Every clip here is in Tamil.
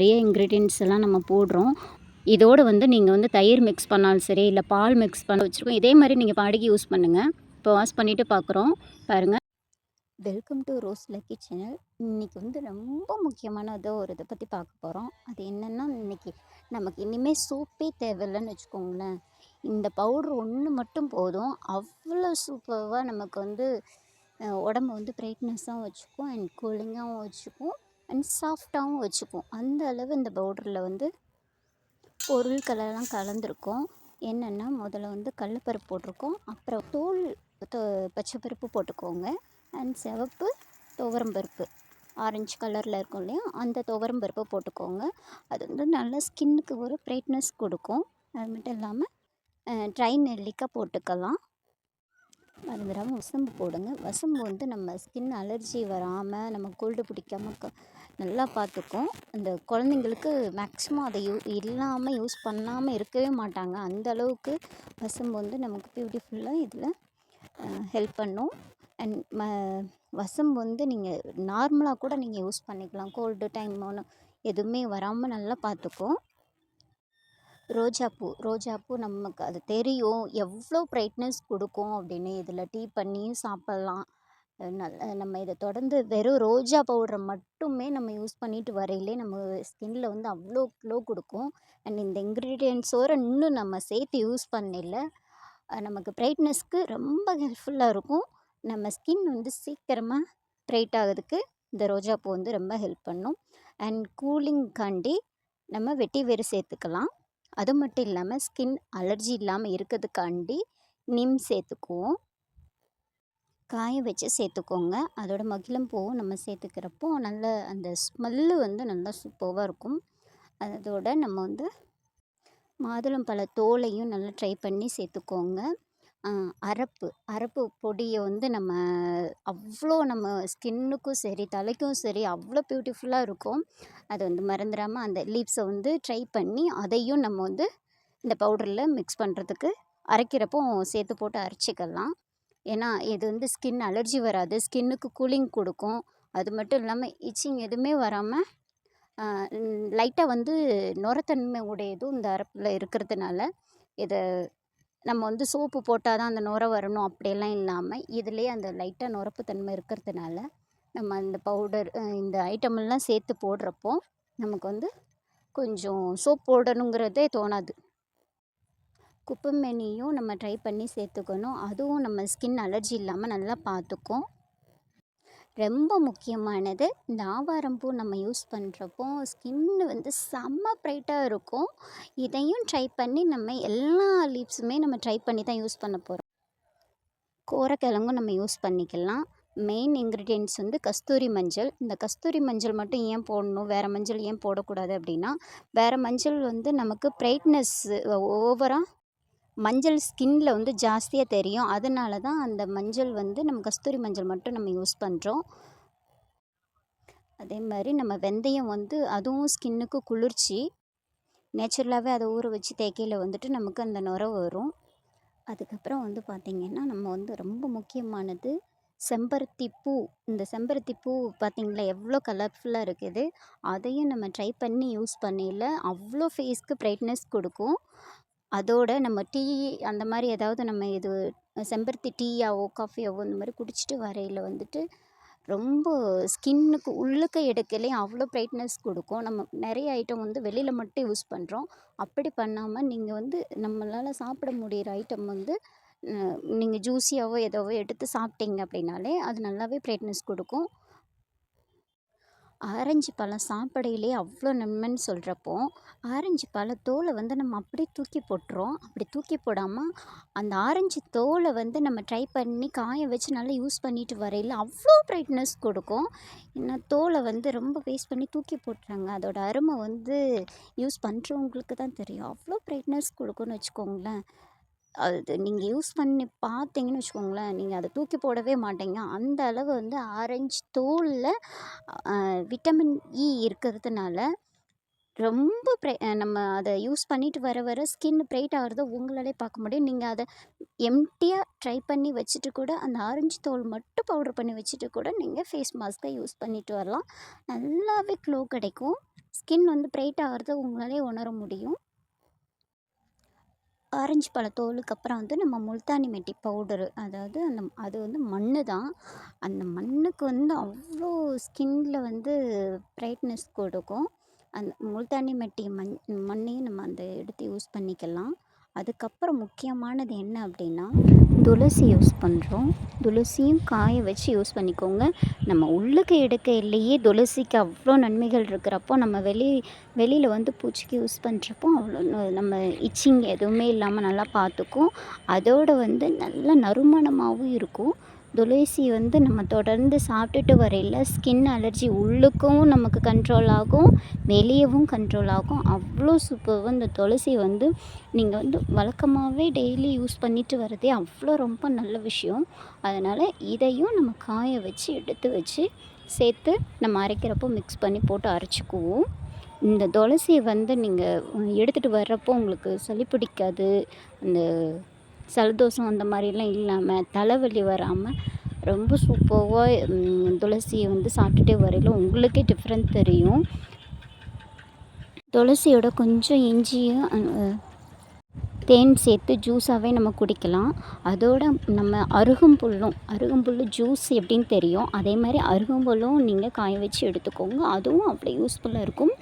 நிறைய இன்க்ரீடியன்ட்ஸ் எல்லாம் நம்ம போடுறோம். இதோடு வந்து நீங்கள் வந்து தயிர் மிக்ஸ் பண்ணாலும் சரி இல்லை பால் மிக்ஸ் பண்ண வச்சுருக்கோம். இதே மாதிரி நீங்கள் பாடிக்கு யூஸ் பண்ணுங்கள் இப்போ வாஷ் பண்ணிவிட்டு பார்க்குறோம் பாருங்கள் welcome to rose lucky channel இன்றைக்கி வந்து ரொம்ப முக்கியமானதோ ஒரு இதை பற்றி பார்க்க போகிறோம் அது என்னென்னா இன்றைக்கி நமக்கு இனிமேல் சோப்பே தேவையில்லைன்னு வச்சுக்கோங்களேன். இந்த பவுட்ரு ஒன்று மட்டும் போதும். அவ்வளோ சூப்பராக நமக்கு வந்து உடம்பு உடம்ப வந்து பிரைட்னஸாகவும் வச்சுக்கும் அண்ட் கூலிங்காகவும் வச்சுக்கும். அண்ட் சாஃப்டாகவும் வச்சுக்கும் அந்த அளவு இந்த பவுடரில் வந்து பொருள்களெல்லாம் கலந்துருக்கும். என்னென்னா முதல்ல வந்து கடலப்பருப்பு போட்டிருக்கோம். அப்புறம் தோல் தொ- பச்சைப்பருப்பு போட்டுக்கோங்க. அண்ட் சிவப்பு துவரம்பருப்பு ஆரஞ்சு கலரில் இருக்கும் இல்லையா அந்த துவரம்பருப்பை போட்டுக்கோங்க. அது வந்து நல்லா ஸ்கின்னுக்கு ஒரு பிரைட்னஸ் கொடுக்கும். அது மட்டும் இல்லாமல் ட்ரை நெல்லிக்காய் போட்டுக்கலாம். மறந்துடாமல் வசம்பு போடுங்க. வசம்பு வந்து நம்ம ஸ்கின் அலர்ஜி வராமல் நம்ம கோல்டு பிடிக்காம க- நல்லா பார்த்துக்கும். அந்த குழந்தைங்களுக்கு மேக்ஸிமம் அதை யூ இல்லாமல் யூஸ் பண்ணாமல் இருக்கவே மாட்டாங்க. அந்த அளவுக்கு வசம்பு வந்து நமக்கு பியூட்டிஃபுல்லாக இதில் ஹெல்ப் பண்ணும். அண்ட் ம வசம்பு வந்து நீங்கள் நார்மலாக கூட நீங்கள் யூஸ் பண்ணிக்கலாம். கோல்டு டைம் ஒன்று எதுவுமே வராமல் நல்லா பார்த்துக்கும். ரோஜாப்பூ ரோஜாப்பூ நமக்கு அது தெரியும். எவ்வளோ பிரைட்னஸ் கொடுக்கும் அப்படின்னு. இதில் டீ பண்ணியும் சாப்பிட்லாம். நல்ல நம்ம இதை தொடர்ந்து வெறும் ரோஜா பவுடரை மட்டுமே நம்ம யூஸ் பண்ணிட்டு வரையிலே நம்ம ஸ்கின்ல வந்து அவ்வளோ க்ளோ கொடுக்கும். அண்ட் இந்த இன்க்ரீடியன்ட்ஸோடு இன்னும் நம்ம சேர்த்து யூஸ் பண்ணல. நமக்கு பிரைட்னஸ்க்கு ரொம்ப ஹெல்ப்ஃபுல்லாக இருக்கும். நம்ம ஸ்கின் வந்து சீக்கிரமாக பிரைட் ஆகிறதுக்கு இந்த ரோஜா பூ வந்து ரொம்ப ஹெல்ப் பண்ணும். அண்ட் கூலிங்காண்டி நம்ம வெட்டி வேறு சேர்த்துக்கலாம். அது மட்டும் இல்லாமல் ஸ்கின் அலர்ஜி இல்லாமல் இருக்கிறதுக்காண்டி நிம் சேர்த்துக்குவோம். காய வச்சு சேர்த்துக்கோங்க. அதோட மகிழம் பூவும் நம்ம சேர்த்துக்கிறப்போ நல்ல அந்த ஸ்மெல்லு வந்து நல்லா சூப்பராக இருக்கும். அதோட நம்ம வந்து மாதுளம்பழ தோலையும் நல்லா ட்ரை பண்ணி சேர்த்துக்கோங்க. அரப்பு. அரப்பு பொடியை வந்து நம்ம அவ்வளோ நம்ம ஸ்கின்னுக்கும் சரி தலைக்கும் சரி அவ்வளோ பியூட்டிஃபுல்லாக இருக்கும். அதை வந்து மறந்துடாமல் அந்த லீப்ஸை வந்து ட்ரை பண்ணி அதையும் நம்ம வந்து இந்த பவுடரில் மிக்ஸ் பண்ணுறதுக்கு அரைக்கிறப்போ சேர்த்து போட்டு அரைச்சிக்கலாம். ஏன்னா இது வந்து ஸ்கின் அலர்ஜி வராது. ஸ்கின்னுக்கு கூலிங் கொடுக்கும். அது மட்டும் இல்லாமல் இச்சிங் எதுவுமே வராமல் லைட்டாக வந்து நுரத்தன்மை உடையதும் இந்த அரப்பில் இருக்கிறதுனால இதை நம்ம வந்து சோப்பு போட்டால் தான் அந்த நுர வரணும் அப்படியெல்லாம் இல்லாமல் இதுலேயே அந்த லைட்டாக நுரப்புத்தன்மை இருக்கிறதுனால நம்ம அந்த பவுடர் இந்த ஐட்டமெல்லாம் சேர்த்து போடுறப்போ நமக்கு வந்து கொஞ்சம் சோப் போடணுங்கிறதே தோணாது. குப்பைமேனியும் நம்ம ட்ரை பண்ணி சேர்த்துக்கணும். அதுவும் நம்ம ஸ்கின் அலர்ஜி இல்லாமல் நல்லா பார்த்துக்கும். ரொம்ப முக்கியமானது இந்த ஆவாரம்பூ நம்ம யூஸ் பண்ணுறப்போ ஸ்கின் வந்து செம்ம ப்ரைட்டாக இருக்கும். இதையும் ட்ரை பண்ணி நம்ம எல்லா லீவ்ஸுமே நம்ம ட்ரை பண்ணி தான் யூஸ் பண்ண போகிறோம் கோரக்கிழங்கும் நம்ம யூஸ் பண்ணிக்கலாம். மெயின் இன்க்ரீடியன்ட்ஸ் வந்து கஸ்தூரி மஞ்சள். இந்த கஸ்தூரி மஞ்சள் மட்டும் ஏன் போடணும்? வேறு மஞ்சள் ஏன் போடக்கூடாது அப்படின்னா வேறு மஞ்சள் வந்து நமக்கு பிரைட்னஸ் ஓவராக மஞ்சள் ஸ்கின்னில் வந்து ஜாஸ்தியாக தெரியும். அதனால தான் அந்த மஞ்சள் வந்து நம்ம கஸ்தூரி மஞ்சள் மட்டும் நம்ம யூஸ் பண்ணுறோம் அதே மாதிரி நம்ம வெந்தயம் வந்து அதுவும் ஸ்கின்னுக்கு குளிர்ச்சி. நேச்சுரலாகவே அதை ஊற வச்சு தேக்கையில் வந்துட்டு நமக்கு அந்த நுர வரும். அதுக்கப்புறம் வந்து பார்த்திங்கன்னா நம்ம வந்து ரொம்ப முக்கியமானது செம்பருத்தி பூ. இந்த செம்பருத்தி பூ பார்த்திங்களா எவ்வளோ கலர்ஃபுல்லாக இருக்குது அதையும் நம்ம ட்ரை பண்ணி யூஸ் பண்ணியில் அவ்வளோ ஃபேஸ்க்கு ப்ரைட்னஸ் கொடுக்கும். அதோட நம்ம டீ அந்த மாதிரி ஏதாவது நம்ம இது செம்பருத்தி டீயாவோ காஃபியாவோ இந்த மாதிரி குடிச்சிட்டு வரையில் வந்துட்டு ரொம்ப ஸ்கின்னுக்கு உள்ளுக்க எடுக்கலையும் அவ்வளோ பிரைட்னஸ் கொடுக்கும். நம்ம நிறைய ஐட்டம் வந்து வெளியில் மட்டும் யூஸ் பண்ணுறோம் அப்படி பண்ணாமல் நீங்கள் வந்து நம்மளால் சாப்பிட முடிகிற ஐட்டம் வந்து நீங்கள் ஜூஸியாவோ ஏதோவோ எடுத்து சாப்பிட்டீங்க அப்படின்னாலே அது நல்லாவே பிரைட்னஸ் கொடுக்கும். ஆரஞ்சு பழம் சாப்பிடையிலே அவ்வளோ நன்மைன்னு சொல்கிறப்போ ஆரஞ்சு பழ தோலை வந்து நம்ம அப்படியே தூக்கி போட்டுறோம். அப்படி தூக்கி போடாமல் அந்த ஆரஞ்சு தோலை வந்து நம்ம ட்ரை பண்ணி காய வச்சு நல்லா யூஸ் பண்ணிட்டு வரையில் அவ்வளோ பிரைட்னஸ் கொடுக்கும். ஏன்னா தோலை வந்து ரொம்ப வேஸ்ட் பண்ணி தூக்கி போட்டுறாங்க. அதோடய அருமை வந்து யூஸ் பண்ணுறவங்களுக்கு தான் தெரியும். அவ்வளோ பிரைட்னஸ் கொடுக்கும்னு வச்சுக்கோங்களேன். அது நீங்கள் யூஸ் பண்ணி பார்த்தீங்கன்னு வச்சுக்கோங்களேன் நீங்கள் அதை தூக்கி போடவே மாட்டீங்க. அந்த அளவு வந்து ஆரஞ்சு தோலில் விட்டமின் இ இருக்கிறதுனால ரொம்ப ப்ரை நம்ம அதை யூஸ் பண்ணிட்டு வர வர ஸ்கின் ப்ரைட் ஆகிறத உங்களாலே பார்க்க முடியும். நீங்கள் அதை எம்டியாக ட்ரை பண்ணி வச்சுட்டு கூட அந்த ஆரஞ்சு தோல் மட்டும் பவுடர் பண்ணி வச்சுட்டு கூட நீங்கள் ஃபேஸ் மாஸ்க்கை யூஸ் பண்ணிட்டு வரலாம். நல்லாவே க்ளோ கிடைக்கும். ஸ்கின் வந்து ப்ரைட் ஆகிறத உங்களாலே உணர முடியும். ஆரஞ்சு பழத்தோலுக்கு அப்புறம் வந்து நம்ம முல்தானி மெட்டி பவுடரு. அதாவது அந்த அது வந்து மண் தான். அந்த மண்ணுக்கு வந்து அவ்வளோ ஸ்கின்ல வந்து பிரைட்னஸ் கொடுக்கும். அந்த முல்தானி மெட்டி மண் மண்ணையும் நம்ம அந்த எடுத்து யூஸ் பண்ணிக்கலாம். அதுக்கப்புறம் முக்கியமானது என்ன அப்படின்னா துளசி யூஸ் பண்ணுறோம் துளசியும் காய வச்சு யூஸ் பண்ணிக்கோங்க. நம்ம உள்ளுக்கு எடுக்கையிலேயே துளசிக்கு அவ்வளோ நன்மைகள் இருக்கிறப்போ நம்ம வெளி வெளியில் வந்து பூச்சிக்கு யூஸ் பண்ணுறப்போ அவ்வளோ நம்ம இச்சிங் எதுவுமே இல்லாமல் நல்லா பார்த்துக்கும். அதோட வந்து நல்ல நறுமணமாகவும் இருக்கும். துளசி வந்து நம்ம தொடர்ந்து சாப்பிட்டுட்டு வரையில் ஸ்கின் அலர்ஜி உள்ளுக்கும் நமக்கு கண்ட்ரோல் ஆகும் வெளியவும் கண்ட்ரோல் ஆகும். அவ்வளோ சூப்பர் இந்த துளசி வந்து நீங்கள் வந்து வழக்கமாகவே டெய்லி யூஸ் பண்ணிட்டு வரதே அவ்வளோ ரொம்ப நல்ல விஷயம். அதனால் இதையும் நம்ம காய வச்சு எடுத்து வச்சு சேர்த்து நம்ம அரைக்கிறப்போ மிக்ஸ் பண்ணி போட்டு அரைச்சிக்குவோம். இந்த துளசியை வந்து நீங்கள் எடுத்துகிட்டு வர்றப்போ உங்களுக்கு சளி பிடிக்காது அந்த சலதோஷம் அந்த மாதிரிலாம் இல்லாமல் தலைவலி வராமல் ரொம்ப சூப்பராக துளசியை வந்து சாப்பிட்டுட்டே வரையில உங்களுக்கே டிஃப்ரெண்ட் தெரியும். துளசியோட கொஞ்சம் இஞ்சியும் தேன் சேர்த்து ஜூஸாகவே நம்ம குடிக்கலாம். அதோட நம்ம அருகம்புல்லும் அருகம்புல் ஜூஸ் எப்படின்னு தெரியும். அதே மாதிரி அருகம்புல்லும் நீங்கள் காய வச்சு எடுத்துக்கோங்க. அதுவும் அவ்வளோ யூஸ்ஃபுல்லாக இருக்கும்.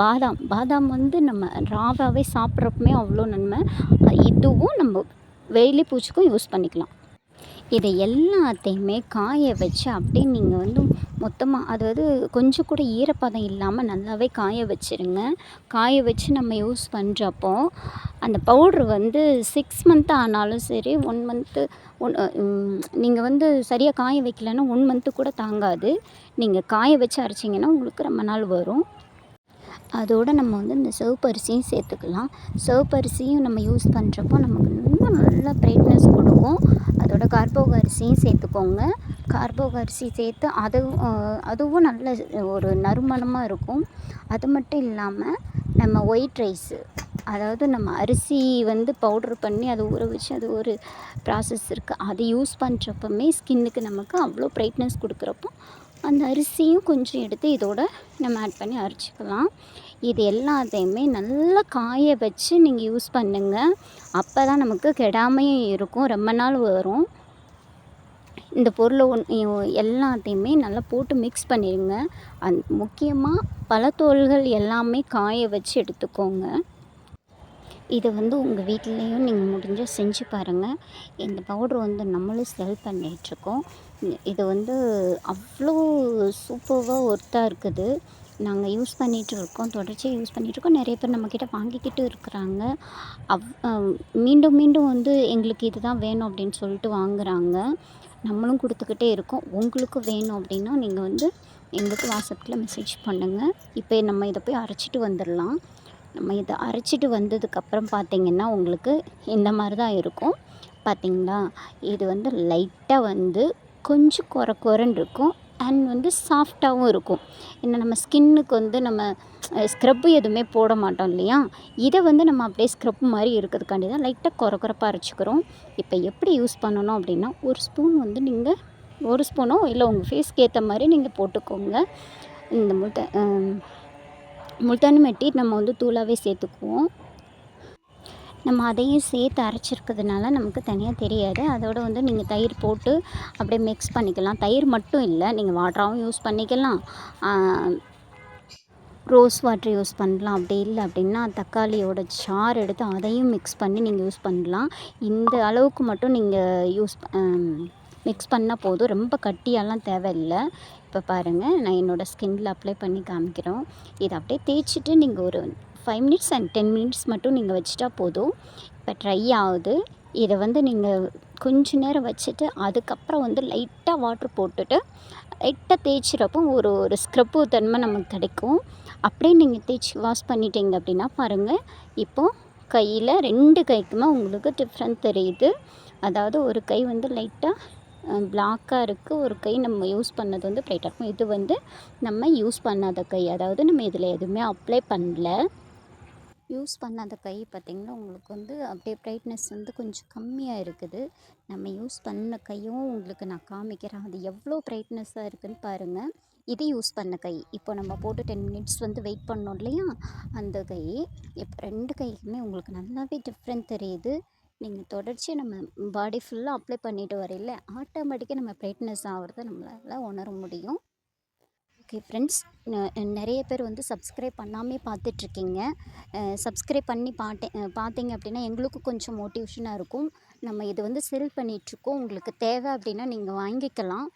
பாதாம் பாதாம் வந்து நம்ம ராவாகவே சாப்பிட்றப்பமே அவ்வளோ நன்மை. இதுவும் நம்ம வேலி பூச்சிக்கும் யூஸ் பண்ணிக்கலாம். இதை எல்லாத்தையுமே காய வச்சு அப்படியே நீங்கள் வந்து மொத்தமாக அதாவது கொஞ்சம் கூட ஈரப்பதம் இல்லாமல் நல்லாவே காய வச்சுருங்க. காய வச்சு நம்ம யூஸ் பண்ணுறப்போ அந்த பவுட்ரு வந்து சிக்ஸ் மந்த் ஆனாலும் சரி ஒன் மந்த்து ஒன் நீங்கள் வந்து சரியாக காய வைக்கலன்னா ஒன் மந்த்து கூட தாங்காது. நீங்கள் காய வச்சு அரைச்சிங்கன்னா உங்களுக்கு ரொம்ப நாள் வரும். அதோடு நம்ம வந்து இந்த சிவப்பரிசியும் சேர்த்துக்கலாம். சிவப்பரிசியும் நம்ம யூஸ் பண்ணுறப்போ நமக்கு வந்து நல்ல பிரைட்னஸ் கொடுக்கும். அதோட கார்போக அரிசியும் சேர்த்துக்கோங்க. கார்போக அரிசி சேர்த்து அதுவும் அதுவும் நல்ல ஒரு நறுமணமாக இருக்கும். அது மட்டும் இல்லாமல் நம்ம ஒயிட் ரைஸு அதாவது நம்ம அரிசி வந்து பவுட்ரு பண்ணி அதை ஊற வச்சு அது ஒரு ப்ராசஸ் இருக்குது அது யூஸ் பண்ணுறப்பமே ஸ்கின்னுக்கு நமக்கு அவ்வளோ பிரைட்னஸ் கொடுக்குறப்போ அந்த அரிசியும் கொஞ்சம் எடுத்து இதோட நம்ம ஆட் பண்ணி அரைச்சிக்கலாம். இது எல்லாத்தையுமே நல்லா காய வச்சு நீங்கள் யூஸ் பண்ணுங்கள் அப்போ தான் நமக்கு கெடாமையும் இருக்கும். ரொம்ப நாள் வரும். இந்த பொருளை எல்லாத்தையுமே நல்லா போட்டு மிக்ஸ் பண்ணிடுங்க. அந் முக்கியமாக பழத்தோல்கள் எல்லாமே காய வச்சு எடுத்துக்கோங்க. இதை வந்து உங்கள் வீட்லேயும் நீங்கள் முடிஞ்சால் செஞ்சு பாருங்கள் இந்த பவுட்ரு வந்து நம்மளும் செல் பண்ணிகிட்ருக்கோம் இது வந்து அவ்வளோ சூப்பராக ஒர்த்தாக இருக்குது. நாங்கள் யூஸ் பண்ணிகிட்டு இருக்கோம் தொடர்ச்சியாக யூஸ் பண்ணிகிட்ருக்கோம் நிறைய பேர் நம்மக்கிட்ட வாங்கிக்கிட்டு இருக்கிறாங்க. அவ் மீண்டும் மீண்டும் வந்து எங்களுக்கு இது தான் வேணும் அப்படின்னு சொல்லிட்டு வாங்குறாங்க. நம்மளும் கொடுத்துக்கிட்டே இருக்கோம். உங்களுக்கும் வேணும் அப்படின்னா நீங்கள் வந்து எங்களுக்கு வாட்ஸ்அப்பில் மெசேஜ் பண்ணுங்கள் இப்போ நம்ம இதை போய் அரைச்சிட்டு வந்துடலாம். நம்ம இதை அரைச்சிட்டு வந்ததுக்கப்புறம் பார்த்திங்கன்னா உங்களுக்கு இந்த மாதிரி தான் இருக்கும். பார்த்தீங்களா? இது வந்து லைட்டாக வந்து கொஞ்சம் குறை குறைன்னு இருக்கும். அண்ட் வந்து சாஃப்டாகவும் இருக்கும். ஏன்னா நம்ம ஸ்கின்னுக்கு வந்து நம்ம ஸ்க்ரப்பு எதுவுமே போட மாட்டோம் இல்லையா? இதை வந்து நம்ம அப்படியே ஸ்க்ரப் மாதிரி இருக்கிறதுக்காண்டி தான் லைட்டாக குறை குறைப்பாக அரைச்சிக்கிறோம். இப்போ எப்படி யூஸ் பண்ணணும் அப்படின்னா ஒரு ஸ்பூன் வந்து நீங்கள் ஒரு ஸ்பூனோ இல்லை உங்கள் ஃபேஸ்க்கு ஏற்ற மாதிரி நீங்கள் போட்டுக்கோங்க. இந்த முட்டை முல்தானி மெட்டி நம்ம வந்து தூளாகவே சேர்த்துக்குவோம். நம்ம அதையும் சேர்த்து அரைச்சிருக்கிறதுனால நமக்கு தனியாக தெரியாது. அதோட வந்து நீங்கள் தயிர் போட்டு அப்படியே மிக்ஸ் பண்ணிக்கலாம். தயிர் மட்டும் இல்லை நீங்கள் வாட்டராகவும் யூஸ் பண்ணிக்கலாம். ரோஸ் வாட்டர் யூஸ் பண்ணலாம். அப்படி இல்லை அப்படின்னா தக்காளியோட சாறு எடுத்து அதையும் மிக்ஸ் பண்ணி நீங்கள் யூஸ் பண்ணலாம். இந்த அளவுக்கு மட்டும் நீங்கள் யூஸ் மிக்ஸ் பண்ணால் போதும். ரொம்ப கட்டியாலாம் தேவையில்லை. இப்போ பாருங்கள் நான் என்னோடய ஸ்கின்னில் அப்ளை பண்ணி காமிக்கிறோம். இதை அப்படியே தேய்ச்சிட்டு நீங்கள் ஒரு five minutes and ten minutes மட்டும் நீங்கள் வச்சுட்டா போதும். இப்போ ட்ரை ஆகுது. இதை வந்து நீங்கள் கொஞ்ச நேரம் வச்சுட்டு அதுக்கப்புறம் வந்து லைட்டாக வாட்ரு போட்டுட்டு லைட்டாக தேய்ச்சிறப்போ ஒரு ஒரு ஸ்க்ரப்பு தன்மை நமக்கு கிடைக்கும். அப்படியே நீங்கள் தேய்ச்சி வாஷ் பண்ணிட்டீங்க அப்படின்னா பாருங்கள் இப்போது கையில் ரெண்டு கைக்குமே உங்களுக்கு டிஃப்ரெண்ட் தெரியுது. அதாவது ஒரு கை வந்து லைட்டாக பிளாக்காக இருக்குது ஒரு கை நம்ம யூஸ் பண்ணது வந்து பிரைட்டாக இருக்கும். இது வந்து நம்ம யூஸ் பண்ணாத கை. அதாவது நம்ம இதில் எதுவுமே அப்ளை பண்ணல. யூஸ் பண்ண அந்த கை பார்த்திங்கன்னா உங்களுக்கு வந்து அப்படியே ப்ரைட்னஸ் வந்து கொஞ்சம் கம்மியாக இருக்குது. நம்ம யூஸ் பண்ண கையும் உங்களுக்கு நான் காமிக்கிறேன். அது எவ்வளோ ப்ரைட்னஸ்ஸாக இருக்குதுன்னு பாருங்கள் இது யூஸ் பண்ண கை. இப்போ நம்ம போட்டு டென் மினிட்ஸ் வந்து வெயிட் பண்ணோம் இல்லையா? அந்த கை இப்போ ரெண்டு கைக்குமே உங்களுக்கு நல்லாவே டிஃப்ரெண்ட் தெரியுது. நீங்கள் தொடர்ச்சியாக நம்ம பாடி ஃபுல்லாக அப்ளை பண்ணிட்டு வரையில ஆட்டோமேட்டிக்காக நம்ம ப்ரைட்னஸ் ஆகிறத நம்மளால் உணர முடியும். Okay friends. நிறைய பேர் வந்து சப்ஸ்கிரைப் பண்ணாமே பார்த்துட்ருக்கீங்க. சப்ஸ்கிரைப் பண்ணி பார்த்தேன் பார்த்தீங்க அப்படின்னா எங்களுக்கும் கொஞ்சம் மோட்டிவேஷனாக இருக்கும். நம்ம இது வந்து செல் பண்ணிகிட்ருக்கோம் உங்களுக்கு தேவை அப்படின்னா நீங்கள் வாங்கிக்கலாம்.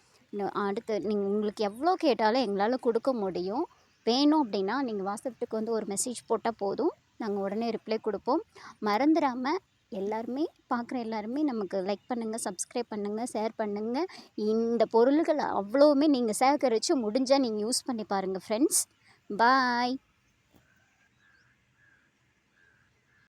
அடுத்து நீங்கள் உங்களுக்கு எவ்வளோ கேட்டாலும் எங்களால் கொடுக்க முடியும். வேணும் அப்படின்னா நீங்கள் வாட்ஸ்அப்புக்கு வந்து ஒரு மெசேஜ் போட்டால் போதும். நாங்கள் உடனே ரிப்ளை கொடுப்போம். மறந்துடாமல் எல்லாருமே பார்க்குற எல்லாருமே நமக்கு லைக் பண்ணுங்கள் சப்ஸ்கிரைப் பண்ணுங்கள் ஷேர் பண்ணுங்கள் இந்த பொருள்கள் அவ்வளோவுமே நீங்கள் சேகரித்து முடிஞ்சால் நீங்கள் யூஸ் பண்ணி பாருங்கள் ஃப்ரெண்ட்ஸ் பாய்